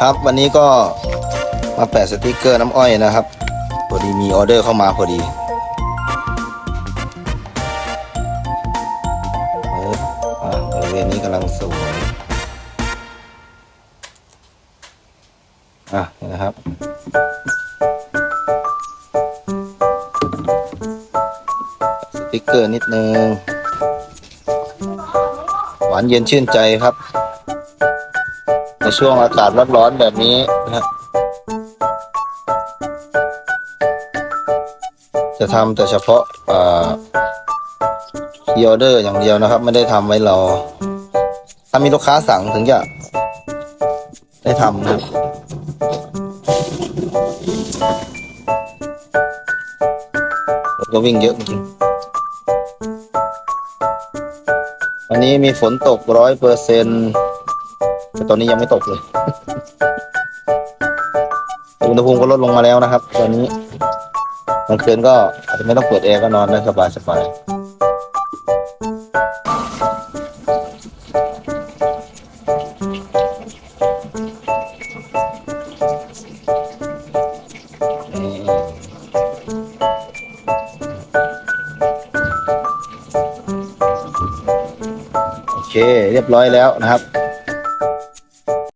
ครับวันนี้ก็มาแปะสติกเกอร์น้ำอ้อยนะครับพอดีมีออเดอร์เข้ามาพอดีเอออ่าบริเวณนี้กำลังสวยอะนะครับสติกเกอร์นิดนึง หวานเย็นชื่นใจครับ ช่วงอากาศร้อนๆแบบนี้นะจะทำแต่เฉพาะพีออเดอร์อย่างเดียวนะครับ ไม่ได้ทำไว้รอ ถ้ามีลูกค้าสั่งถึงจะได้ทำนะครับรถก็วิ่งเยอะจริงวันนี้มีฝนตกร้อยเปอร์เซ็นต์ แต่ตอนนี้ยังไม่ตกเลยอุณหภูมิก็ลดลงมาแล้วนะครับ ตอนนี้กลางคืนก็อาจจะไม่ต้องเปิดแอร์ก็นอนได้สบายสบายโอเค เรียบร้อยแล้วนะครับ